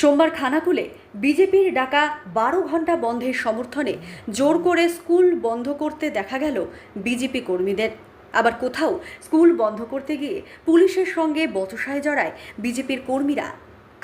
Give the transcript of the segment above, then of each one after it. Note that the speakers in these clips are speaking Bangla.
সোমবার খানাকুলে বিজেপির ডাকা বারো ঘণ্টা বন্ধের সমর্থনে জোর করে স্কুল বন্ধ করতে দেখা গেল বিজেপি কর্মীদের। আবার কোথাও স্কুল বন্ধ করতে গিয়ে পুলিশের সঙ্গে বচসায় জড়ায় বিজেপির কর্মীরা।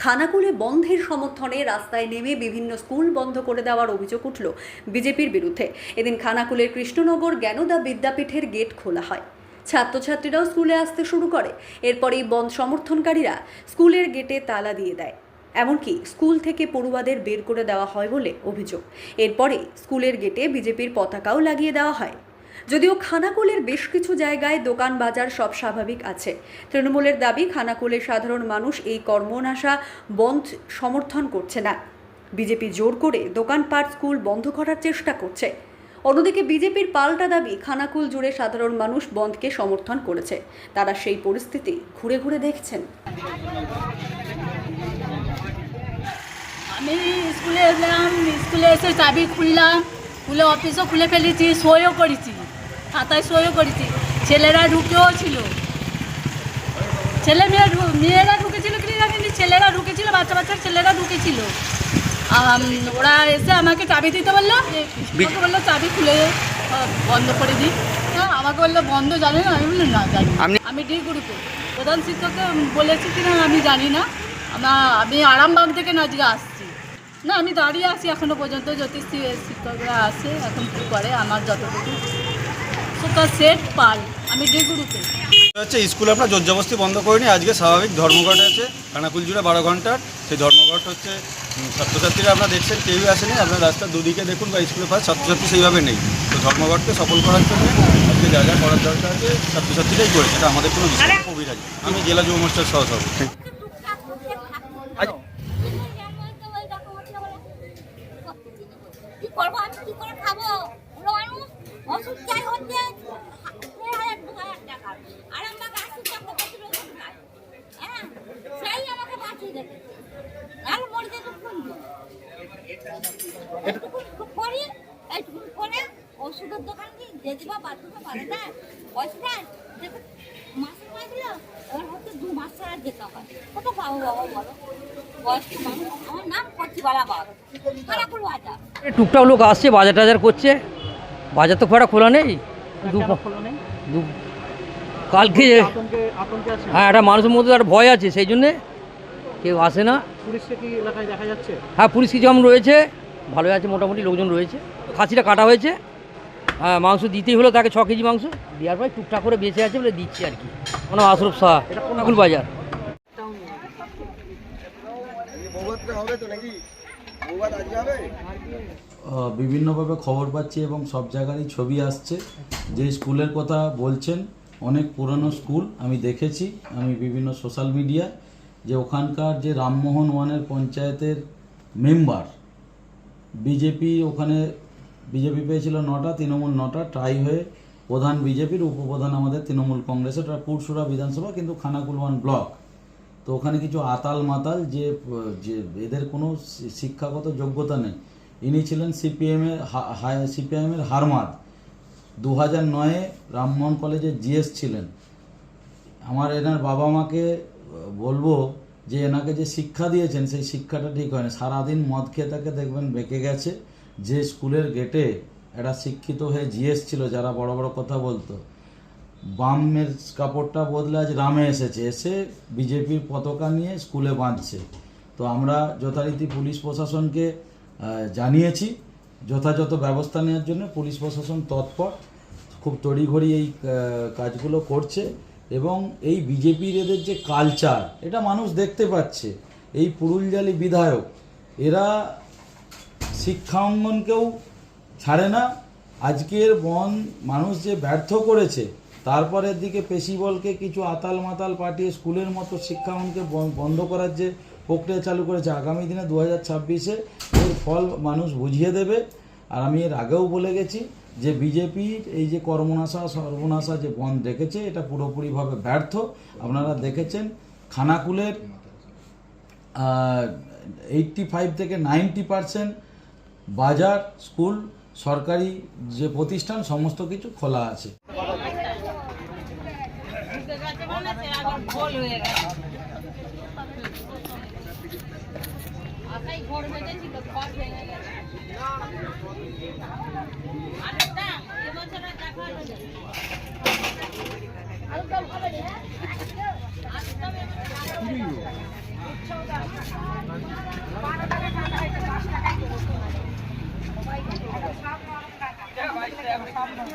খানাকুলে বন্ধের সমর্থনে রাস্তায় নেমে বিভিন্ন স্কুল বন্ধ করে দেওয়ার অভিযোগ উঠল বিজেপির বিরুদ্ধে। এদিন খানাকুলের কৃষ্ণনগর জ্ঞানদা বিদ্যাপীঠের গেট খোলা হয়। ছাত্রছাত্রীরাও স্কুলে আসতে শুরু করে। এরপরেই বন্ধ সমর্থনকারীরা স্কুলের গেটে তালা দিয়ে দেয়। এমনকি স্কুল থেকে পড়ুয়াদের বের করে দেওয়া হয় বলে অভিযোগ। এরপরে স্কুলের গেটে বিজেপির পতাকাও লাগিয়ে দেওয়া হয়। যদিও খানাকুলের বেশ কিছু জায়গায় দোকান বাজার সব স্বাভাবিক আছে। তৃণমূলের দাবি খানাকুলের সাধারণ মানুষ এই কর্মনাশা বন্ধ সমর্থন করছে না। বিজেপি জোর করে দোকানপাট স্কুল বন্ধ করার চেষ্টা করছে। অন্যদিকে বিজেপির পাল্টা দাবি, খানাকুল জুড়ে সাধারণ মানুষ বন্ধকে সমর্থন করেছে। তারা সেই পরিস্থিতি ঘুরে ঘুরে দেখছেন। আমি স্কুলে এলাম স্কুলে এসে চাবি খুললাম খুলে অফিসও খুলে ফেলেছি সইও করেছি খাতায় সইও করেছি। ছেলেরা ঢুকেও ছিল। ছেলে মেয়ে মেয়েরা ঢুকেছিল কি জানি ছেলেরা ঢুকেছিল বাচ্চা বাচ্চা ছেলেরা ঢুকেছিল। ওরা এসে আমাকে চাবি দিতে বলল আমাকে বলল চাবি খুলে বন্ধ করে দিই। হ্যাঁ আমাকে বলল বন্ধ জানি না। আমি বললাম না জানি। আমি ডি গ্রুপে। প্রধান শিক্ষককে বলেছি কিনা আমি জানি না। আমার আমি আরামবাগ থেকে নাচকে আসছি। না আমি দাঁড়িয়ে আছি এখনও পর্যন্ত জ্যোতিষ শিক্ষকরা আসে এখন কী করে আমার যতটুকু। সেটা সেট পাল আমি ডি গ্রুপে হচ্ছে স্কুল আমরা জোর জবস্তি বন্ধ করিনি আজকে স্বাভাবিক ধর্মঘট আছে খানাকুল জুড়ে বারো ঘণ্টার সেই ধর্মঘট হচ্ছে ছাত্রছাত্রীরা আপনারা দেখছেন কেউই আসেনি আপনার রাস্তার দুদিকে দেখুন বা স্কুলে পাস ছাত্রছাত্রী সেইভাবে নেই। তো ধর্মঘটকে সফল করার জন্য আজকে যা যা করার দরকার আছে ছাত্রছাত্রীরাই করেছে এটা আমাদের কোনো বিষয় না, অভিযোগ আমি জেলা যুব মোর্চার সহসভাপতি। ওষুধের দোকান কি? যে দিবা বাথরুমে পারে না? পয়সা দেয় দেখো এবার হচ্ছে দু মাস ছাড়া যেতে হয় কত পাবো বাবা বলো বয়স্ক মানুষ আমার নাম কচিবালা বাবা খারাপুর বাজার টুকটাক লোক আসছে বাজার টাজার করছে। বাজার তো একটা খোলা নেই। দু কালকে হ্যাঁ একটা মানুষের মধ্যে একটা ভয় আছে সেই জন্যে কেউ আসে না। হ্যাঁ পুলিশ কিছু রয়েছে। ভালোই আছে মোটামুটি লোকজন রয়েছে। খাসিটা কাটা হয়েছে। হ্যাঁ মাংস দিতেই হলো তাকে ছ কেজি মাংস। দেওয়ার পরে টুকটাক করে বেঁচে আছে বলে দিচ্ছি আর কি। কোনো আশরফ শাহ কোনাকুল বাজার? বিভিন্নভাবে খবর পাচ্ছি এবং সব জায়গারই ছবি আসছে। যে স্কুলের কথা বলছেন, অনেক পুরনো স্কুল আমি দেখেছি। আমি বিভিন্ন সোশ্যাল মিডিয়া, যে ওখানকার যে রামমোহন ওয়ানের পঞ্চায়েতের মেম্বার, বিজেপি ওখানে বিজেপি পেয়েছিল নটা, তৃণমূল নটা ট্রাই হয়ে প্রধান বিজেপির উপপ্রধান আমাদের তৃণমূল কংগ্রেসের ওটা পুরসুরা বিধানসভা কিন্তু খানাকুলওয়ান ব্লক। তো ওখানে কিছু আতাল মাতাল যে যে এদের কোনো শিক্ষাগত যোগ্যতা নেই। ইনি ছিলেন সিপিএমের সিপিআইএমের হারমাদ। দু হাজার নয়ে রামমোহন কলেজে জিএস ছিলেন। আমার এনার বাবা মাকে বলব যে এনাকে যে শিক্ষা দিয়েছেন, সেই শিক্ষাটা ঠিক হয়নি। সারাদিন মদ খেয়ে তাকে দেখবেন বেঁকে গেছে। যে স্কুলের গেটে একটা শিক্ষিত হয়ে জিএস ছিল, যারা বড় বড় কথা বলতো, বামের কাপড়টা বদলে আজ রামে এসেছে। এসে বিজেপির পতাকা নিয়ে স্কুলে বাঁধছে। তো আমরা যথারীতি পুলিশ প্রশাসনকে জানিয়েছি, যথাযথ ব্যবস্থা নেওয়ার জন্য পুলিশ প্রশাসন তৎপর, খুব তড়িঘড়ি এই কাজগুলো করছে এবং এই বিজেপির এদের যে কালচার এটা মানুষ দেখতে পাচ্ছে। এই পুরুলজালি বিধায়ক, এরা শিক্ষা অঙ্গনকেও ছাড়ে না। আজকের বন মানুষ যে ব্যর্থ করেছে, তারপরের দিকে পেশিবলকে কিছু আতাল মাতাল পাঠিয়ে স্কুলের মতো শিক্ষা অঙ্গনকে বন্ধ করার যে প্রক্রিয়া চালু করেছে, আগামী দিনে দু হাজার ছাব্বিশে এর ফল মানুষ বুঝিয়ে দেবে। আর আমি এর আগেও বলে গেছি যে বিজেপির এই যে কর্মনাশা, সর্বনাশা যে বন্ধ রেখেছে এটা পুরোপুরিভাবে ব্যর্থ। আপনারা দেখেছেন খানাকুলের এইটটি ফাইভ থেকে নাইনটি পারসেন্ট বাজার স্কুল সরকারি যে প্রতিষ্ঠান সমস্ত কিছু খোলা আছে। ঘর আরেকটা এবছর আর দেখা হলো না। আরেকটা হবে রে, হ্যাঁ? আরেকটা